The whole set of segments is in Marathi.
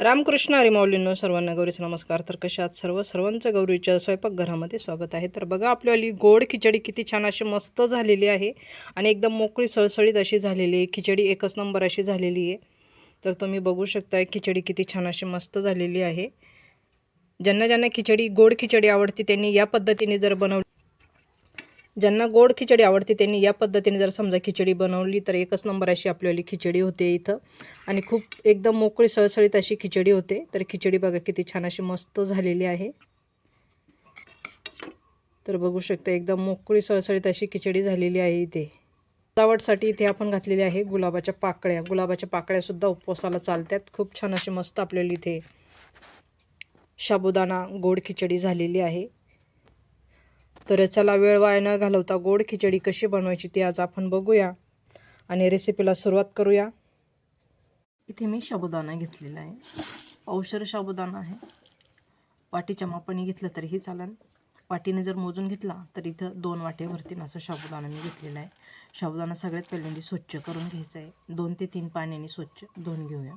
रामकृष्ण हरी माऊलींनो सर्वांना गौरीचा नमस्कार. तर कशा आहात सर्व? सर्वांचं गौरीच्या स्वयंपाकघरामध्ये स्वागत आहे. तर बघा आपल्यावाली गोड खिचडी किती छान अशी मस्त झालेली आहे आणि एकदम मोकळी सळसळीत अशी झालेली आहे. खिचडी एकच नंबर अशी झालेली आहे. तर तुम्ही बघू शकताय खिचडी किती छान अशी मस्त झालेली आहे. ज्यांना ज्यांना खिचडी गोड खिचडी आवडते त्यांनी या पद्धतीने जर बनवली ज्यांना गोड खिचडी आवडते त्यांनी या पद्धतीने जर समजा खिचडी बनवली तर एकच नंबर अशी आपल्याली खिचडी होते इथं. आणि खूप एकदम मोकळी सळसळीत अशी खिचडी होते. तर खिचडी बघा किती छान अशी मस्त झालेली आहे. तर बघू शकता एकदम मोकळी सळसळीत अशी खिचडी झालेली आहे इथे. सजावटसाठी इथे आपण घातलेली आहे गुलाबाच्या पाकळ्या. गुलाबाच्या पाकळ्यासुद्धा उपवासाला चालतात खूप छान अशी मस्त आपल्याला इथे साबुदाणा गोड खिचडी झालेली आहे. तर चला वेळ वाया न घालवता गोड खिचडी कशी बनवायची ती आज आपण बघूया. आणि रेसिपीला सुरुवात करूया. इथे मी शाबुदाणा घेतलेला आहे. औषध शाबुदाणा आहे. वाटीच्या मापाने घेतलं तरीही चालेल. वाटीने जर मोजून घेतला तर इथं दोन वाटे भरतील असं साबुदाणा मी घेतलेला आहे. साबुदाणा सगळ्यात पहिल्यांदा स्वच्छ करून घ्यायचा आहे. दोन ते तीन पाण्याने स्वच्छ धुवून घेऊया.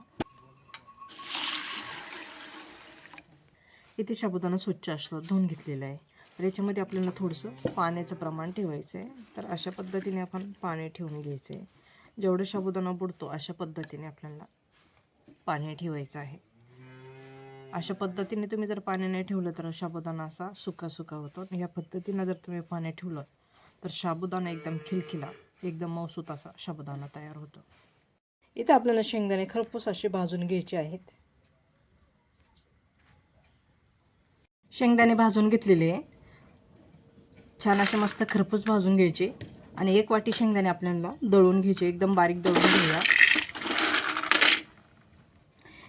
इथे साबुदाणा स्वच्छ असतं धुवून घेतलेला आहे. तर याच्यामध्ये आपल्याला थोडंसं पाण्याचं प्रमाण ठेवायचं आहे. तर अशा पद्धतीने आपण पाणी ठेवून घ्यायचं आहे. जेवढं साबुदाणा बुडतो अशा पद्धतीने आपल्याला पाणी ठेवायचं आहे. अशा पद्धतीने तुम्ही जर पाणी नाही ठेवलं तर साबुदाणा असा सुका सुका होतो. या ह्या पद्धतीनं जर तुम्ही पाणी ठेवलं तर साबुदाणा एकदम खिलखिला एकदम मौसूत असा साबुदाणा तयार होतो. इथं आपल्याला शेंगदाणे खरपूस असे भाजून घ्यायचे आहेत. शेंगदाणे भाजून घेतलेले आहे. छान असे मस्त खरपूस भाजून घ्यायचे. आणि एक वाटी शेंगदाणे आपल्याला दळून घ्यायचे. एकदम बारीक दळून घेऊया.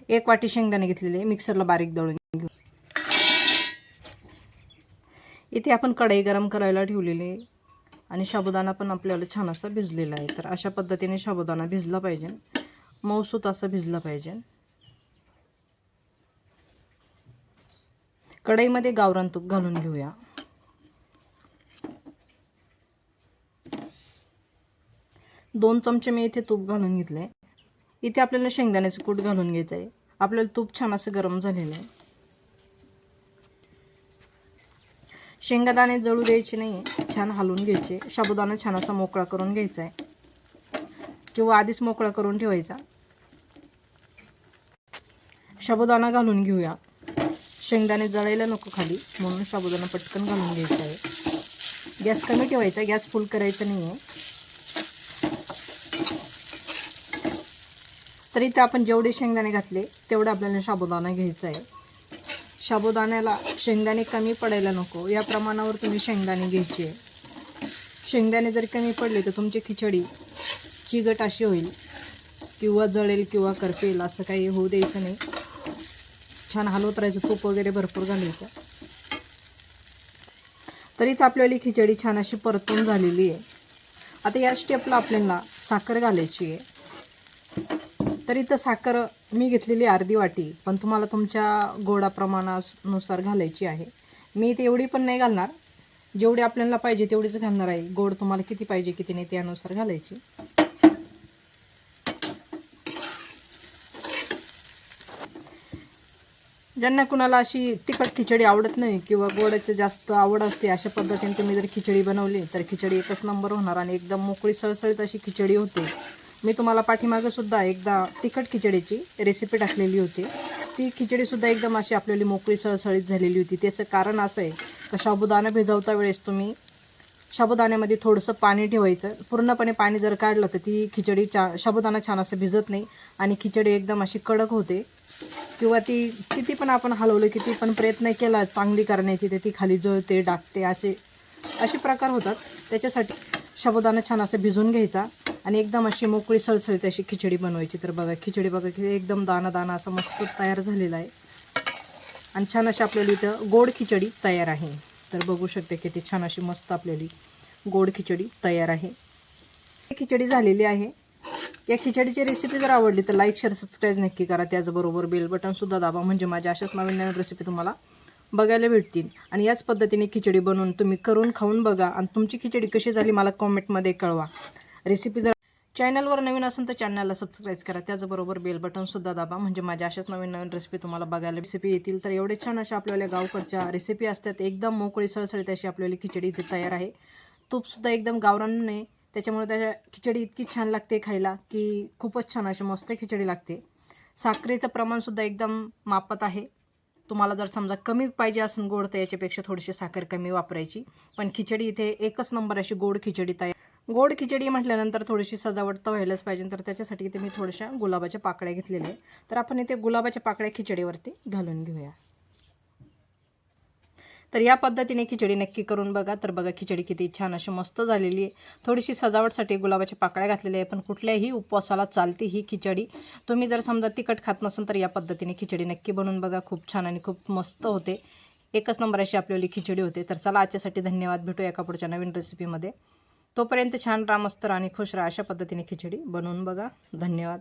एक वाटी शेंगदाणे घेतलेले. मिक्सरला बारीक दळून घेऊ. इथे आपण कढई गरम करायला ठेवलेली आणि साबुदाणा पण आपल्याला छान असा भिजलेला आहे. तर अशा पद्धतीने साबुदाणा भिजला पाहिजे. मऊसूत असं भिजलं पाहिजे. कढईमध्ये गावरान तूप घालून घेऊया. दोन चमचे मी इथे तूप घालून घेतले इथे आपल्याला शेंगदाण्याचं कूट घालून घ्यायचं आहे आपल्याला तूप छान असं गरम झालेलं आहे शेंगादाणे जळू द्यायचे नाही छान हलवून घ्यायचे. शाबुदाणा छान असा मोकळा करून घ्यायचा आहे किंवा आधीच मोकळा करून ठेवायचा. शाबुदाणा घालून घेऊया. शेंगदाणे जळायला नको खाली म्हणून शाबुदाणा पटकन घालून घ्यायचा आहे गॅस कमी ठेवायचा गॅस फुल करायचा नाही आहे तर इथे आपण जेवढे शेंगदाणे घातले तेवढं आपल्याला साबुदाणा घ्यायचा आहे. साबुदाण्याला शेंगदाणे कमी पडायला नको. या प्रमाणावर तुम्ही शेंगदाणे घ्यायचे. शेंगदाणे जर कमी पडले तर तुमची खिचडी चिगट अशी होईल किंवा जळेल किंवा करपेल असं काही होऊ द्यायचं नाही. छान हलवत राहायचं. तूप वगैरे भरपूर घालायचं. तर इथं आपल्याला खिचडी छान अशी परतून झालेली आहे. आता या स्टेपला आपल्याला साखर घालायची आहे. तर इथं साखर मी घेतलेली अर्धी वाटी पण तुम्हाला तुमच्या गोडा प्रमाणानुसार घालायची आहे. मी इथे एवढी पण नाही घालणार. जेवढी आपल्याला पाहिजे तेवढीच घालणार आहे. गोड तुम्हाला किती पाहिजे किती नाही त्यानुसार घालायची. ज्यांना कुणाला अशी तिखट खिचडी आवडत नाही किंवा गोडाची जास्त आवड असते अशा पद्धतीने तुम्ही जर खिचडी बनवली तर खिचडी एकच नंबर होणार आणि एकदम मोकळी सळसळीत अशी खिचडी होते. मी तुम्हाला पाठीमागंसुद्धा एकदा तिखट खिचडीची रेसिपी टाकलेली होती. ती खिचडीसुद्धा एकदम अशी आपल्याला मोकळी सळसळीत झालेली होती. त्याचं कारण असं आहे का साबुदाणा भिजवता वेळेस तुम्ही साबुदाण्यामध्ये थोडंसं पाणी ठेवायचं. पूर्णपणे पाणी जर काढलं तर ती खिचडी चा साबुदाणा छान असं भिजत नाही आणि खिचडी एकदम अशी कडक होते. किंवा ती किती पण आपण हलवलं किती पण प्रयत्न केला चांगली करण्याची तर ती खाली जळते डाकते असे असे प्रकार होतात. त्याच्यासाठी साबुदाणा छान असं भिजून घ्यायचा. आणि एकदम अशी मोकळी सळसळीत अशी खिचडी बनवायची. तर बघा खिचडी बघा की एकदम दाना दाना असं मस्त तयार झालेला आहे. आणि छान अशी आपल्याला इथं गोड खिचडी तयार आहे. तर बघू शकते किती छान अशी मस्त आपल्याली गोड खिचडी तयार आहे. खिचडी झालेली आहे. या खिचडीची रेसिपी जर आवडली तर लाईक शेअर सबस्क्राईब नक्की करा. त्याचबरोबर बेल बटनसुद्धा दाबा. म्हणजे माझ्या अशाच नवीन नवीन रेसिपी तुम्हाला बघायला भेटतील. आणि याच पद्धतीने खिचडी बनवून तुम्ही करून खाऊन बघा. आणि तुमची खिचडी कशी झाली मला कॉमेंटमध्ये कळवा. रेसिपी जर चॅनलवर नवीन असेल तर चॅनलला सबस्क्राईब करा. त्याचबरोबर बेल बटनसुद्धा दाबा. म्हणजे माझ्या अशाच नवीन नवीन रेसिपी तुम्हाला बघायला रेसिपी येतील. तर एवढे छान अशा आपल्याला गावकडच्या रेसिपी असतात. एकदम मोकळी सळसळीत अशी आपल्याला खिचडी इथे तयार आहे. तूपसुद्धा एकदम गावरान नाही त्याच्यामुळे त्याच्या खिचडी इतकी छान लागते खायला की खूपच छान अशी मस्त खिचडी लागते. साखरेचं प्रमाणसुद्धा एकदम मापत आहे. तुम्हाला जर समजा कमी पाहिजे असेल गोड तर याच्यापेक्षा थोडीशी साखर कमी वापरायची. पण खिचडी इथे एकच नंबर अशी गोड खिचडी तयार गोड खिचडी म्हटल्यानंतर थोडीशी सजावट तर व्हायलाच पाहिजे. तर त्याच्यासाठी इथे मी थोड्याशा गुलाबाच्या पाकळ्या घेतलेल्या आहे तर आपण इथे गुलाबाच्या पाकळ्या खिचडीवरती घालून घेऊया. तर या पद्धतीने खिचडी नक्की करून बघा. तर बघा खिचडी किती छान अशी मस्त झालेली आहे. थोडीशी सजावटसाठी गुलाबाच्या पाकळ्या घातलेल्या आहे पण कुठल्याही उपवासाला चालते ही खिचडी तुम्ही जर समजा तिखट खात नसेल तर या पद्धतीने खिचडी नक्की बनवून बघा. खूप छान आणि खूप मस्त होते. एकच नंबर अशी आपल्याली खिचडी होते. तर चला आजच्यासाठी धन्यवाद. भेटू एका पुढच्या नवीन रेसिपीमध्ये तोपर्यंत छान रामस्तर आणि खुश राहा अशा पद्धतीने खिचडी बनवून बघा. धन्यवाद.